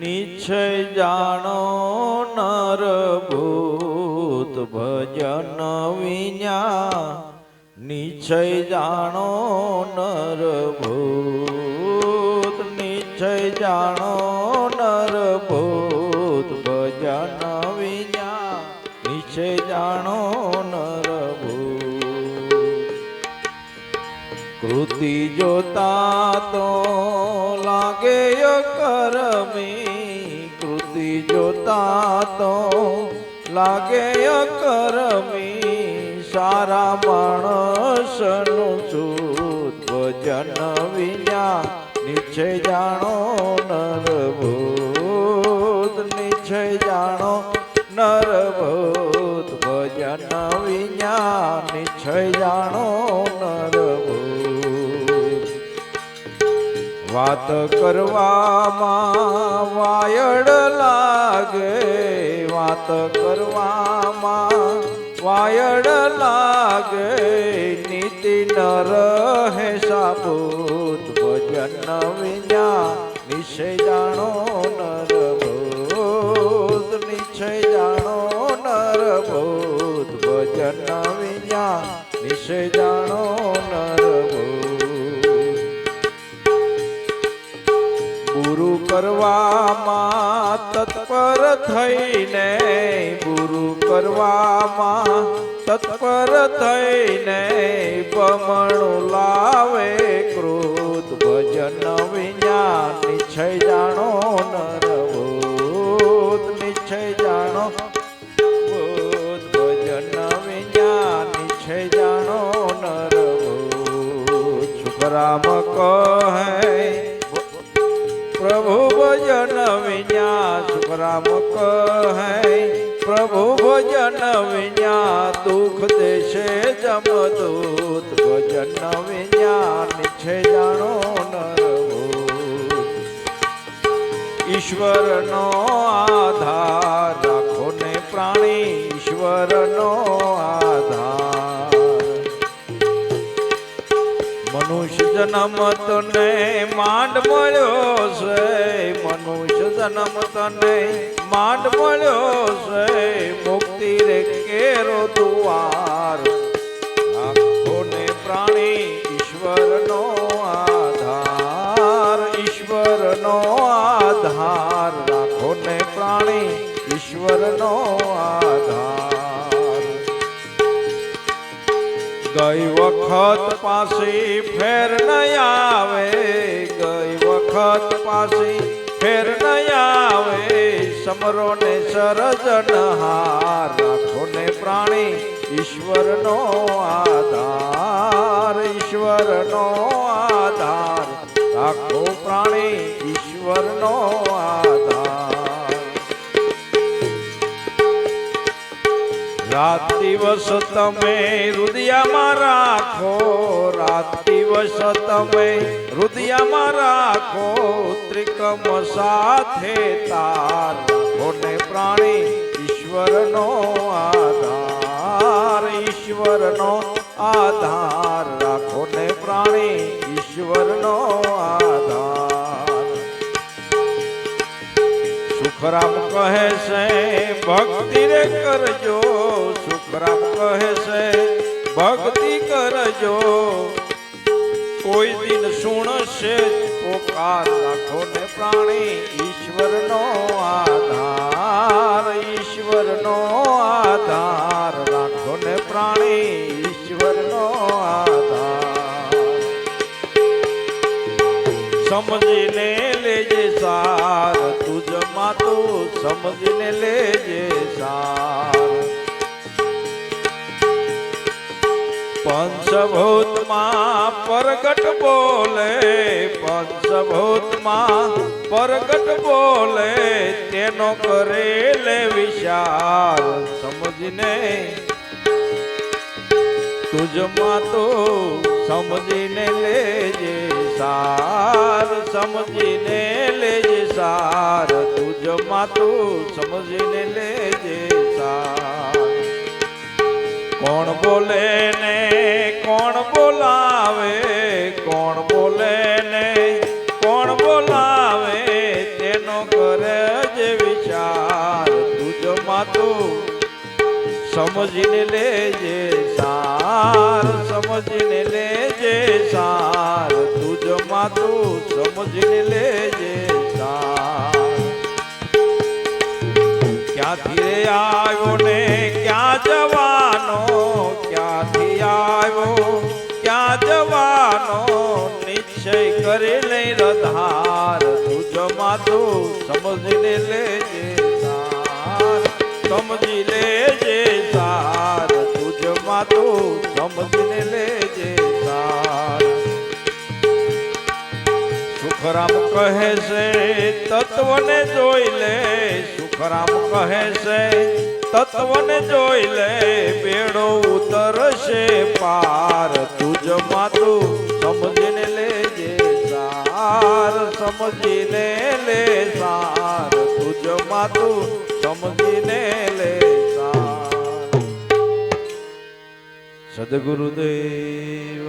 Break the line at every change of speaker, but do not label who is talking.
નિશ્ચય જાણો નર ભૂત ભજન વિના. નિશ્ચય જાણો નર ભૂત નિશ્ચય જાણો નર ભૂત ભજન વિના. નિશ્ચય જાણો નર કૃતિ જોતા તો લાગે કર જોતા તો લાગે કરમી સારા માણસનું સૂત ભજન વિના નીચે જાણો નર ભૂત વાત કરવામાં વાયડ લાગે, વાત કરવામાં વાયડ લાગે, નીતિ ન રહે સાબૂત, ભજન વિના નિશ્ચય જાણો નર ભૂત નિશ્ચય જાણો નર ભૂત ભજન વિના નિશ્ચય જાણો નર કરવામાં તત્પર થઈને ગુરુ કરવામાં તત્પર થઈને બમણું લાવે ક્રોધ ભજન વિજ્ઞાન નિશ્ચય જાણો નર ભૂત નિશ્ચય જાણો ભજન વિજ્ઞાન નિશ્ચય જાણો નર ભૂત સુખરામ કહે પ્રભુ ભજન વિના સુખરામ કહે. પ્રભુ ભજન વિના દુઃખ દેશે જમદૂત. ભજન વિના નિશ્ચય જાણો ઈશ્વરનો આધાર રાખો ને પ્રાણી. ઈશ્વરનો જન્મ તને માંડ મળ્યો છે, મનુષ્ય જન્મ તને માંડ મળ્યો છે, મુક્તિ રે કેરો દુવાર આખો ને પ્રાણી ઈશ્વરનો આધાર ઈશ્વરનો આધાર. રાખો ને પ્રાણી ઈશ્વરનો આધાર. ગઈ વખત પાછી ફેર ન આવે, ગઈ વખત પાછી ફેર ન આવે. સમરો ને સરજન હાર રાખો ને પ્રાણી, ઈશ્વરનો આધાર, ઈશ્વરનો દિવસ તમે હૃદયમાં રાખો, રાત દિવસ તમે હૃદયમાં રાખો, ત્રિકમ સાથે તાર ને પ્રાણી ઈશ્વરનો આધાર ઈશ્વરનો આધાર. સુખરામ કહે છે, ભક્તિ રે કરજો, સુખરામ કહે છે, ભક્તિ કરજો. કોઈ દિન સુણશે પોકાર રાખો ને પ્રાણી ઈશ્વરનો આધાર ઈશ્વરનો આધાર રાખો ને પ્રાણી ઈશ્વરનો આધાર. સમજીને સમજીને લેજે સાર. પંચભૂતમાં પરગટ બોલે પંચભૂતમાં પરગટ બોલે તેનો કરેલે વિચાર સમજીને તુજમાં તો સમજીને લેજે સાર, સમજીને લેજે સાર. તુજમાં તો સમજીને લેજે સાર. કોણ બોલે ને, કોણ બોલાવે? કોણ બોલે ને સમજીને લેજે સાર, સમજીને લેજે સાર. તુજમાં તું સમજીને લેજે સાર. ક્યાંથી રે આવ્યો ને ક્યાં જવાનો? ક્યાંથી આવ્યો? ક્યાં જવાનો? નિશ્ચય કરી લઈ રધાર તુજમાં તું સમજીને લેજે સમજી લેજે સાર. તુજમાં તું સમજીને લેજે સાર. સુખરામ કહે છે, તત્વને જોઈ લે. સુખરામ કહે છે, તત્વને જોઈ લે. બેડો ઉતરશે પાર. તુજમાં તું સમજીને લેજે સાર. સમજીને લે સાર. તુજમાં તું સમજીને સદગુરુદેવ.